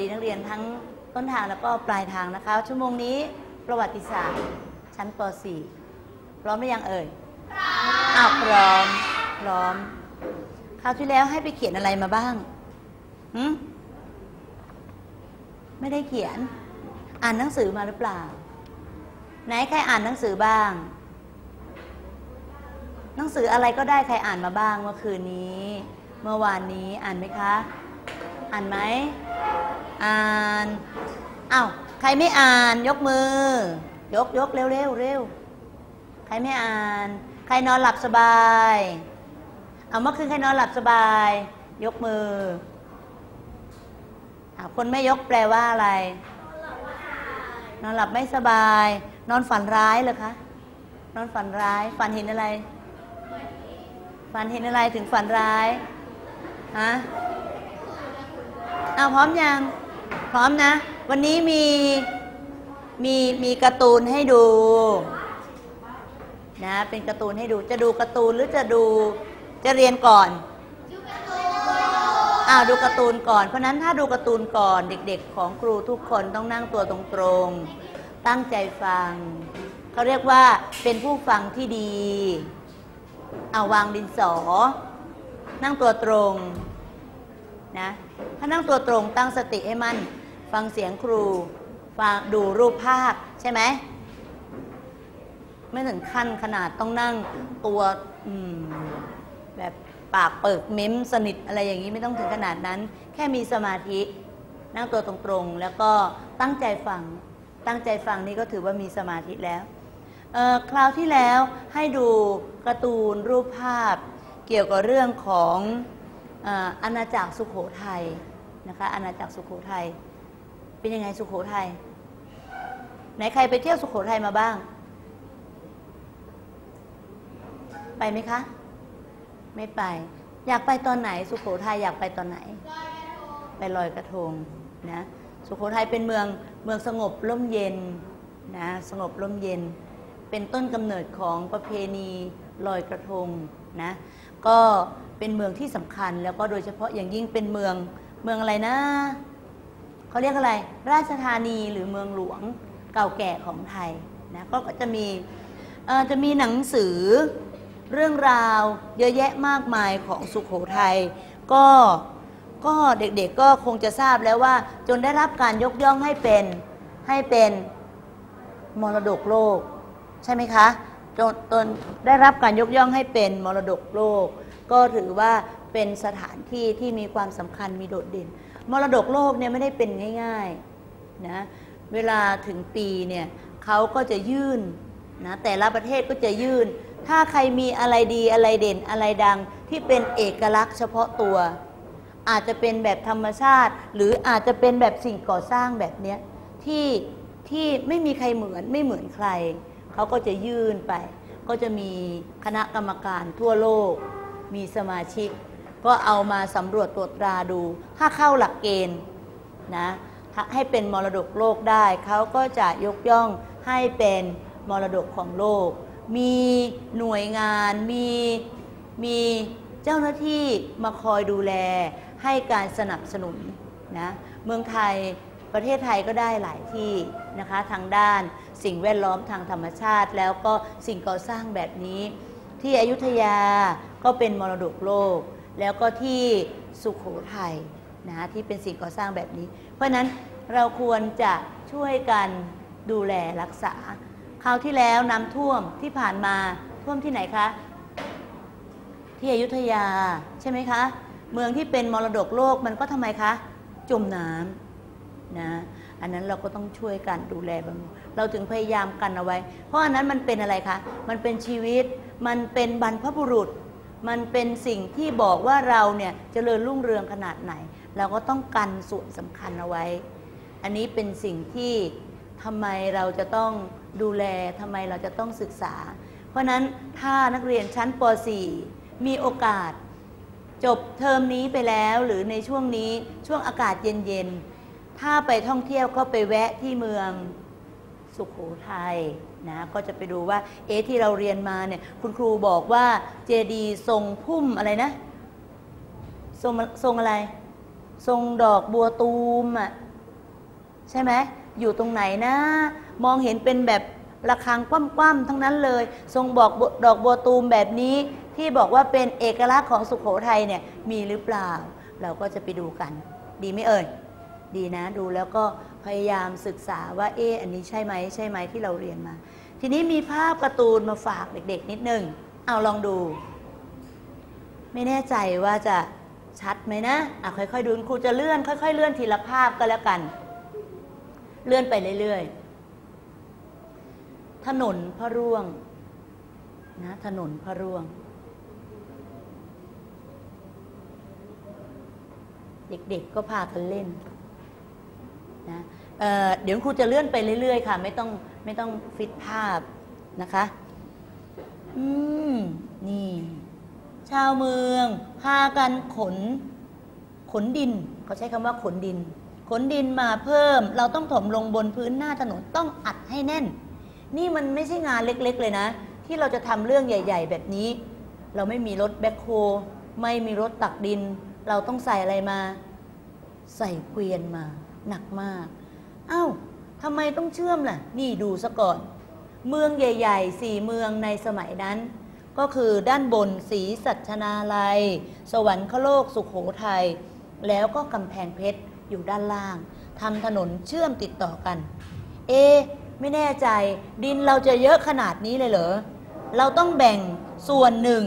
ดีนักเรียนทั้งต้นทางแล้วก็ปลายทางนะคะ ชั่วโมงนี้ประวัติศาสตร์ ชั้นป .4 พร้อมหรือยังเอ่ยพร้อมอ้าวพร้อมพร้อมคราวที่แล้วให้ไปเขียนอะไรมาบ้างหืมไม่ได้เขียน อ่านหนังสือมาหรือเปล่า ไหนใครอ่านหนังสือบ้าง หนังสืออะไรก็ได้ใครอ่านมาบ้างเมื่อคืนนี้ เมื่อวานนี้อ่านไหมคะ อ่านไหมอ่านอ้าวใครไม่อ่านยกมือ ยกยกเร็วเร็วเร็วใครไม่อ่าน ใครนอนหลับสบายเอาเมื่อคืนใครนอนหลับสบาย ยกมืออาคนไม่ยกแปลว่าอะไร นอนหลับไม่สบาย นอนฝันร้ายเหรอคะนอนฝันร้าย ฝันเห็นอะไร ฝันเห็นอะไรถึงฝันร้ายฮะ เอาพร้อมยัง พร้อมนะ วันนี้มีมีมีการ์ตูนให้ดูนะเป็นการ์ตูนให้ดูจะดูการ์ตูนหรือจะดูจะเรียนก่อนอ้าวดูการ์ตูนก่อน เพราะนั้นถ้าดูการ์ตูนก่อนเด็กๆ ของครูทุกคนต้องนั่งตัวตรงๆ ตั้งใจฟัง เขาเรียกว่าเป็นผู้ฟังที่ดี เอาวางดินสอ นั่งตัวตรง นะถ้านั่งตัวตรงตั้งสติให้มั่นฟังเสียงครู ฟังดูรูปภาพใช่ไหม ไม่ถึงขั้นขนาดต้องนั่งตัวแบบปากเปิกเม้มสนิทอะไรอย่างนี้ไม่ต้องถึงขนาดนั้น แค่มีสมาธิ นั่งตัวตรงๆ แล้วก็ตั้งใจฟัง ตั้งใจฟังนี่ก็ถือว่ามีสมาธิแล้วคราวที่แล้วให้ดูการ์ตูนรูปภาพ เกี่ยวกับเรื่องของ อาณาจักรสุขโขทัยนะคะอาณาจักรสุขโขทัยเป็นยังไงสุขโขทัยไหนใครไปเที่ยวสุขโขทัยมาบ้าง ไปไหมคะ ไม่ไป อยากไปตอนไหน สุขโขทัยอยากไปตอนไหน ไปลอยกระทงนะสุขโขทัยเป็นเมืองเมืองสงบร่มเย็นนะสงบร่มเย็น เป็นต้นกำเนิดของประเพณีลอยกระทงนะก็ เป็นเมืองที่สำคัญ แล้วก็โดยเฉพาะอย่างยิ่งเป็นเมืองเมืองอะไรนะ เขาเรียกอะไร ราชธานีหรือเมืองหลวงเก่าแก่ของไทยนะก็จะมีจะมีหนังสือเรื่องราวเยอะแยะมากมายของสุขโขทัยก็ก็เด็กๆก็คงจะทราบแล้วว่า จนได้รับการยกย่องให้เป็นให้เป็นมรดกโลก ใช่ไหมคะจนจนได้รับการยกย่องให้เป็นมรดกโลก ก็ถือว่าเป็นสถานที่ที่มีความสำคัญมีโดดเด่น มรดกโลกเนี่ยไม่ได้เป็นง่ายๆนะเวลาถึงปีเนี่ยเขาก็จะยื่นนะแต่ละประเทศก็จะยื่น ถ้าใครมีอะไรดีอะไรเด่นอะไรดังที่เป็นเอกลักษณ์เฉพาะตัว อาจจะเป็นแบบธรรมชาติ หรืออาจจะเป็นแบบสิ่งก่อสร้างแบบเนี้ยที่ที่ไม่มีใครเหมือนไม่เหมือนใคร เขาก็จะยื่นไป ก็จะมีคณะกรรมการทั่วโลก มีสมาชิก ก็เอามาสำรวจตรวจตราดู ถ้าเข้าหลักเกณฑ์นะให้เป็นมรดกโลกได้ เขาก็จะยกย่องให้เป็นมรดกของโลก มีหน่วยงานมีมีเจ้าหน้าที่มาคอยดูแลให้การสนับสนุนนะเมืองไทยประเทศไทยก็ได้หลายที่นะคะทางด้านสิ่งแวดล้อมทางธรรมชาติ แล้วก็สิ่งก่อสร้างแบบนี้ ที่อยุธยา ก็เป็นมรดกโลก แล้วก็ที่สุขโขทัยนะที่เป็นสิ่งก่อสร้างแบบนี้ เพราะนั้นเราควรจะช่วยกันดูแลรักษา คราวที่แล้วน้ำท่วมที่ผ่านมาท่วมที่ไหนคะ ที่อยุธยาใช่ไหมคะ เมืองที่เป็นมรดกโลกมันก็ทำไมคะ จมน้ำนะอันนั้นเราก็ต้องช่วยกันดูแลบำเราถึงพยายามกันเอาไว้ เพราะอันนั้นมันเป็นอะไรคะ มันเป็นชีวิต มันเป็นบรรพบุรุษ มันเป็นสิ่งที่บอกว่าเราเนี่ยจเจริญรุ่งเรืองขนาดไหน เราก็ต้องกันส่วนสำคัญเอาไว้ อันนี้เป็นสิ่งที่ทำไมเราจะต้องดูแลทำไมเราจะต้องศึกษา เพราะนั้นถ้านักเรียนชั้นป .4 มีโอกาส จบเทอมนี้ไปแล้วหรือในช่วงนี้ช่วงอากาศเย็นๆถ้าไปท่องเที่ยวก็ไปแวะที่เมืองสุขโขทัย นะก็จะไปดูว่าเอที่เราเรียนมาเนี่ยคุณครูบอกว่าเจดีทรงพุ่มอะไรนะทรงทรงอะไร ทรงดอกบัวตูมอะใช่ไหมอยู่ตรงไหนนะ มองเห็นเป็นแบบระฆังคว่ำๆทั้งนั้นเลย ทรงบอกดอกบัวตูมแบบนี้ที่บอกว่าเป็นเอกลักษณ์ของสุขโขทัยเนี่ยมีหรือเปล่า เราก็จะไปดูกัน ดีไหมเอ่ยดีนะดูแล้วก็พยายามศึกษาว่าเอออันนี้ใช่ไหมใช่ไหมที่เราเรียนมา ทีนี้มีภาพการ์ตูนมาฝากเด็ก ๆ นิดนึง เอาลองดู ไม่แน่ใจว่าจะชัดไหมนะอะค่อยๆดูครูจะเลื่อน ค่อย ๆ เลื่อนทีละภาพก็แล้วกัน เลื่อนไปเรื่อยๆ ถนนพระร่วงนะถนนพระร่วง เด็กๆก็พากันเล่นนะเเดี๋ยวครูจะเลื่อนไปเรื่อยๆ ค่ะ ไม่ต้อง ไม่ต้องฟิตภาพนะคะ อืม นี่ ชาวเมือง พากันขน ขนดิน เขาใช้คำว่าขนดิน ขนดินมาเพิ่ม เราต้องถมลงบนพื้นหน้าถนนต้องอัดให้แน่น นี่มันไม่ใช่งานเล็กๆ เลยนะ ที่เราจะทำเรื่องใหญ่ ๆ แบบนี้ เราไม่มีรถแบ็คโฮไม่มีรถตักดิน เราต้องใส่อะไรมา ใส่เกวียนมา หนักมาก เอา้า ทำไมต้องเชื่อมล่ะ นี่ดูซะก่อน เมืองใหญ่ๆสี่เมืองในสมัยนั้น ก็คือด้านบนศรีสัชนาลัย สวรรคโลกสุขโขทยัยแล้วก็กำแพงเพชรอยู่ด้านล่างทำถนนเชื่อมติดต่อกัน เอ ไม่แน่ใจ ดินเราจะเยอะขนาดนี้เลยเหรอ เราต้องแบ่งส่วนหนึ่ง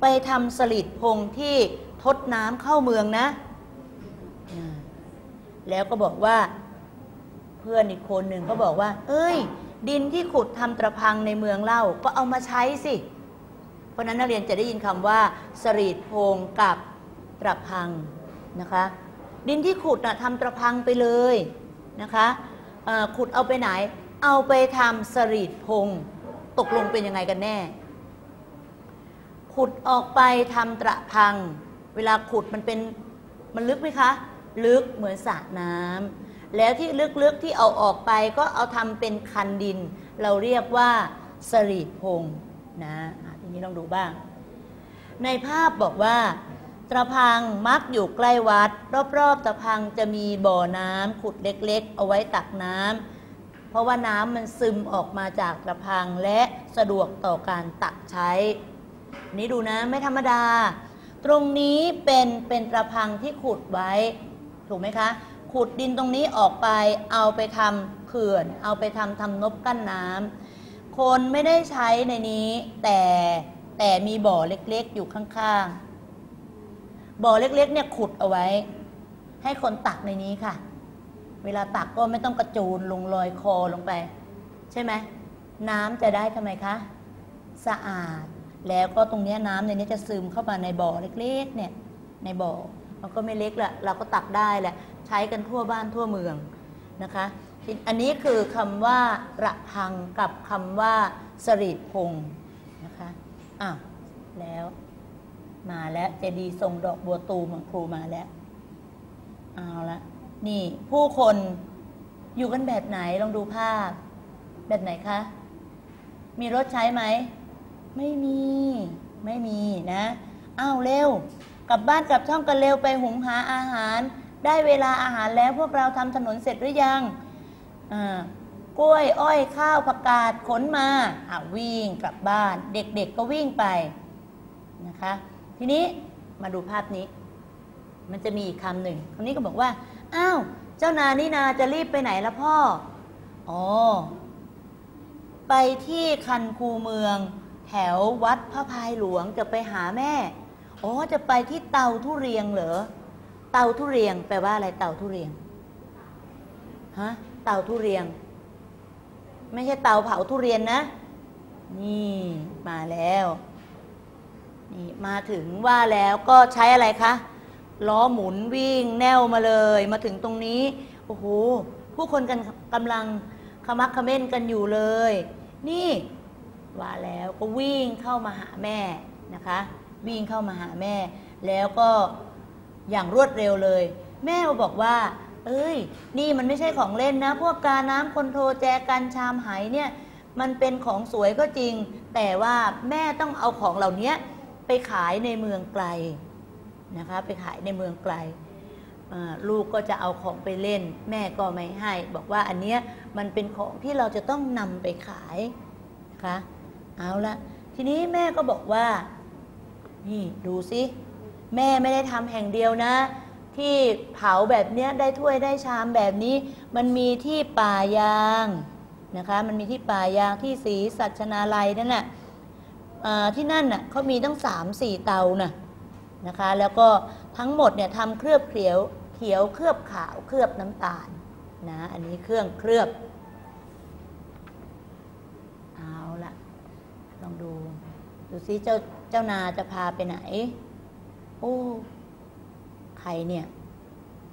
ไปทำสลิดพงที่ทดน้ำเข้าเมืองนะ แล้วก็บอกว่า เพื่อนอีกคนหนึ่งก็บอกว่า เอ้ย ดินที่ขุดทำตะพังในเมืองเล่าก็เอามาใช้สิ เพราะนั้นนักเรียนจะได้ยินคำว่าสรีดพงกับตะพังนะคะ ดินที่ขุดนะทำตะพังไปเลยนะคะขุดเอาไปไหน เอาไปทำสรีดพงตกลงเป็นยังไงกันแน่ ขุดออกไปทำตะพัง เวลาขุดมันเป็นมันลึกไหมคะ ลึกเหมือนสระน้ำ แล้วที่ลึกๆที่เอาออกไปก็เอาทำเป็นคันดิน เราเรียกว่าสรีพงนะทีนี้ลองดูบ้าง ในภาพบอกว่าตะพังมักอยู่ใกล้วัด รอบๆตะพังจะมีบ่อน้ำขุดเล็กๆ เอาไว้ตักน้ำเพราะว่าน้ำมันซึมออกมาจากตะพังและสะดวกต่อการตักใช้ นี่ดูนะไม่ธรรมดา ตรงนี้เป็นเป็นตะพังที่ขุดไว้ ถูกไหมคะ ขุดดินตรงนี้ออกไป เอาไปทำเขื่อน เอาไปทำทำนบกั้นน้ำคนไม่ได้ใช้ในนี้ แต่แต่มีบ่อเล็กๆอยู่ข้างๆ บ่อเล็กๆเนี่ยขุดเอาไว้ ให้คนตักในนี้ค่ะ เวลาตักก็ไม่ต้องกระจูนลงลอยคอลงไป ใช่ไหมน้ำจะได้ทำไมคะสะอาด แล้วก็ตรงนี้น้ำในนี้จะซึมเข้ามาในบ่อเล็กๆ เนี่ยในบ่อมันก็ไม่เล็กละเราก็ตักได้แหละ ใช้กันทั่วบ้านทั่วเมืองนะคะอันนี้คือคำว่าระพังกับคำว่าสรีพงนะคะอะแล้วมาแล้วเจดีทรงดอกบัวตูมของครูมาแล้ว เอาละนี่ผู้คนอยู่กันแบบไหนลองดูภาพ แบบไหนคะ มีรถใช้ไหม ไม่มี ไม่มีนะ อ้าวเร็ว กลับบ้านกลับช่องกันเร็วไปหุงหาอาหาร ได้เวลาอาหารแล้วพวกเราทำถนนเสร็จหรือยังกล้วยอ้อยข้าวผักกาดขนมาอาวิ่งกลับบ้าน เด็กๆก็วิ่งไปนะคะ ทีนี้มาดูภาพนี้ มันจะมีอีกคำหนึ่งคำนี้ก็บอกว่าอ้าวเจ้านานี่นาจะรีบไปไหนละพ่ออ๋อไปที่คันคูเมือง แถววัดพระพายหลวงจะไปหาแม่อ๋อจะไปที่เตาทุเรียงเหรอ เตาทุเรียง แปลว่าอะไรเตาทุเรียงฮะเตาทุเรียง ไม่ใช่เตาเผาทุเรียนนะ นี่มาแล้วนี่มาถึงว่าแล้วก็ใช้อะไรคะล้อหมุนวิ่งแนวมาเลย มาถึงตรงนี้โอ้โหผู้คนกันกำลังขมักขม้นกันอยู่เลย นี่ว่าแล้วก็วิ่งเข้ามาหาแม่นะคะ วิ่งเข้ามาหาแม่ แล้วก็ อย่างรวดเร็วเลย แม่บอกว่า เอ้ย นี่มันไม่ใช่ของเล่นนะ พวกกาน้ำคนโทรแจกันชามไหเนี่ยมันเป็นของสวยก็จริง แต่ว่าแม่ต้องเอาของเหล่านี้ไปขายในเมืองไกลนะคะไปขายในเมืองไกลลูกก็จะเอาของไปเล่น แม่ก็ไม่ให้ บอกว่าอันเนี้ยมันเป็นของที่เราจะต้องนำไปขายนะคะเอาละทีนี้แม่ก็บอกว่า นี่ดูสิ แม่ไม่ได้ทำแห่งเดียวนะ ที่เผาแบบเนี้ยได้ถ้วยได้ชามแบบนี้ มันมีที่ป่ายางนะคะ มันมีที่ป่ายางที่สีสัชนาลัยนั่นแหละที่นั่นน่ะเขามีตั้งสามสี่เตาน่ะนะคะ แล้วก็ทั้งหมดเนี่ยทำเคลือบเขียวเขียวเคลือบขาวเคลือบน้ำตาลนะอันนี้เครื่องเคลือบเอาละลองดู ดูซิเจ้าเจ้านาจะพาไปไหน โอ้ใครเนี่ย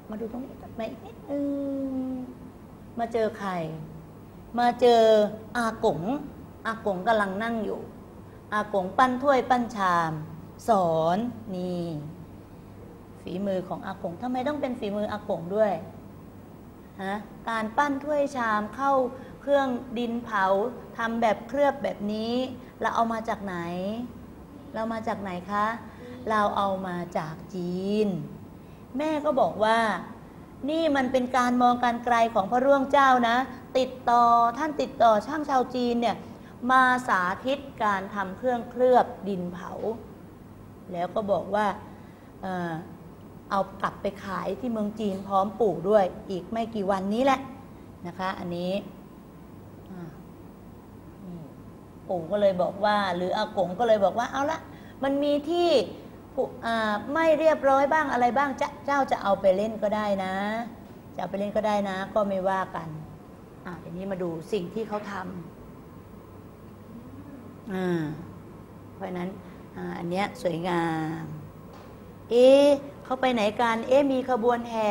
มาดูตรงนี้ตัดมนิดนึงมาเจอใคร มาเจออากงอากงกำลังนั่งอยู่ อากงปั้นถ้วยปั้นชาม สอนนี่ฝีมือของอากงทำไมต้องเป็นฝีมืออากงด้วยฮะการปั้นถ้วยชามเข้าเครื่องดินเผาทำแบบเคลือบแบบนี้ เราเอามาจากไหน เรามาจากไหนคะ เราเอามาจากจีน แม่ก็บอกว่า นี่มันเป็นการมองการไกลของพระร่วงเจ้านะ ติดต่อท่านติดต่อช่างชาวจีนเนี่ยมาสาธิตการทำเครื่องเคลือบดินเผา แล้วก็บอกว่าเออเอากลับไปขายที่เมืองจีนพร้อมปู่ด้วยอีกไม่กี่วันนี้แหละนะคะ อันนี้ปู่ก็เลยบอกว่า หรืออากงก็เลยบอกว่าเอาละมันมีที่ ไม่เรียบร้อยบ้างอะไรบ้างเจ้าจะเอาไปเล่นก็ได้นะ จะเอาไปเล่นก็ได้นะ ก็ไม่ว่ากันอ่าทีนี้มาดูสิ่งที่เขาทำอ่าเพราะนั้นอาอันเนี้ยสวยงาม เอ๊เขาไปไหนกัน เอ๊มีขบวนแห่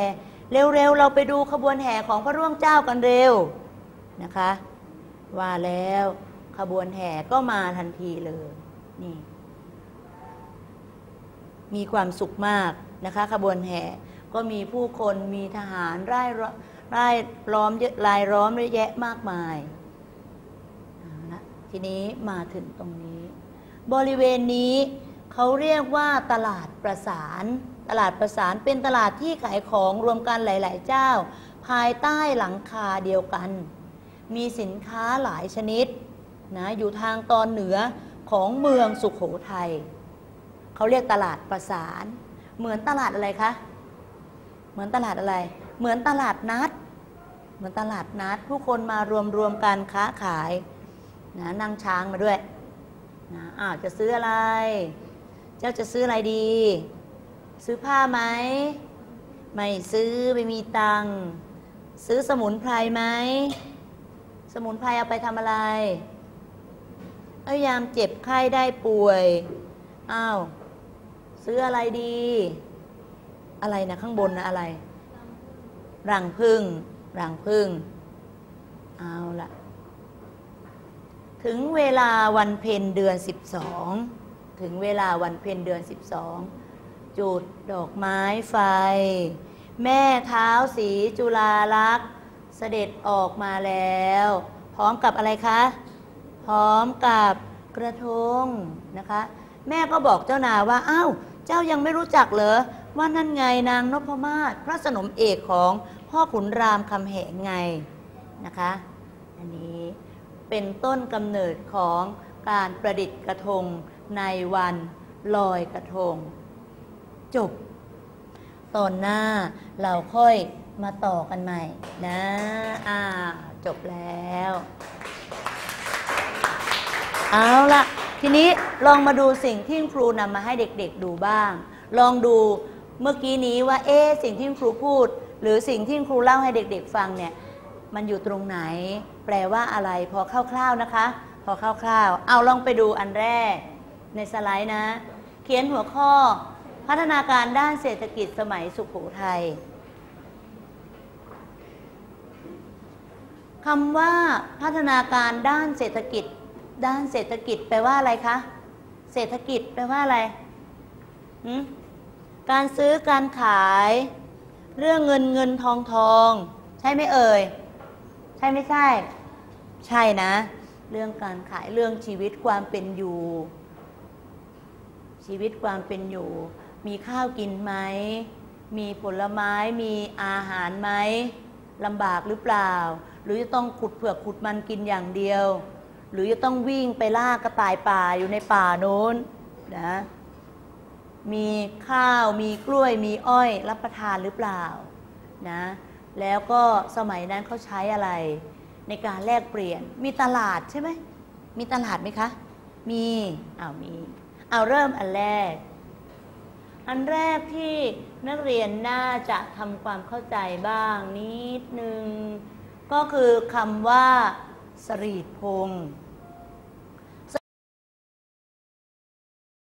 เร็วๆ เราไปดูขบวนแห่ของพระร่วงเจ้ากันเร็วนะคะ ว่าแล้วขบวนแห่ก็มาทันทีเลยนี่ มีความสุขมากนะคะ ขบวนแห่ก็มีผู้คนมีทหารร่ายล้อร่ายล้อมเยอะรายล้อมเยอะแยะมากมายเอาละทีนี้มาถึงตรงนี้ บริเวณนี้เขาเรียกว่าตลาดประสาน ตลาดประสานเป็นตลาดที่ขายของรวมกันหลาย ๆ เจ้า ภายใต้หลังคาเดียวกัน มีสินค้าหลายชนิดนะอยู่ทางตอนเหนือของเมืองสุขโขทัย เขาเรียกตลาดประสาน เหมือนตลาดอะไรคะ เหมือนตลาดอะไร เหมือนตลาดนัด เหมือนตลาดนัด ผู้คนมารวมรวมกันค้าขายนะนั่งช้างมาด้วยนะอ้าวจะซื้ออะไร เจ้าจะซื้ออะไรดี ซื้อผ้าไหม ไม่ซื้อไม่มีตังค์ซื้อสมุนไพรไหม สมุนไพรเอาไปทำอะไร เอายามเจ็บไข้ได้ป่วย อ้าว ซื้ออะไรดี อะไรนะข้างบนนะอะไร รังพึ่ง รังพึ่ง เอาละถึงเวลาวันเพ็ญเดือน12ถึงเวลาวันเพ็ญเดือน12จุดดอกไม้ไฟ แม่เท้าสีจุฬาลักษ์เสด็จออกมาแล้ว พร้อมกับอะไรคะ พร้อมกับกระทงนะคะ แม่ก็บอกเจ้านาว่า อ้าว เจ้ายังไม่รู้จักเหรอว่านั่นไงนางนพมาศพระสนมเอกของพ่อขุนรามคำแหงไงนะคะ อันนี้เป็นต้นกำเนิดของการประดิษฐ์กระทงในวันลอยกระทง จบ ตอนหน้าเราค่อยมาต่อกันใหม่นะ อ่า จบแล้ว เอาละ ทีนี้ลองมาดูสิ่งที่ครูนำมาให้เด็กๆดูบ้าง ลองดูเมื่อกี้นี้ว่าเอ๊สิ่งที่ครูพูด หรือสิ่งที่ครูเล่าให้เด็ก ๆ ฟังเนี่ยมันอยู่ตรงไหน แปลว่าอะไร พอคร่าวๆนะคะ พอคร่าวๆ เอาลองไปดูอันแรก ในสไลด์นะ เขียนหัวข้อ พัฒนาการด้านเศรษฐกิจสมัยสุขโขทัยคำว่าพัฒนาการด้านเศรษฐกิจ ด้านเศรษฐกิจแปลว่าอะไรคะ เศรษฐกิจแปลว่าอะไร การซื้อการขาย เรื่องเงินเงินทองทอง ใช่ไหมเอ่ย ใช่ไม่ใช่ ใช่นะ เรื่องการขายเรื่องชีวิตความเป็นอยู่ ชีวิตความเป็นอยู่ มีข้าวกินไหม มีผลไม้ มีอาหารไหมลำบากหรือเปล่า หรือจะต้องขุดเผือกขุดมันกินอย่างเดียว หรือจะต้องวิ่งไปล่ากระต่ายป่าอยู่ในป่าโน้นนะมีข้าวมีกล้วยมีอ้อยรับประทานหรือเปล่านะแล้วก็สมัยนั้นเขาใช้อะไร ในการแลกเปลี่ยนมีตลาดใช่ไหมมีตลาดไหมคะ มีอ้าวมีเอาเริ่มอันแรก อันแรกที่นักเรียนน่าจะทำความเข้าใจบ้างนิดนึงก็คือคำว่า สรีดพงษ์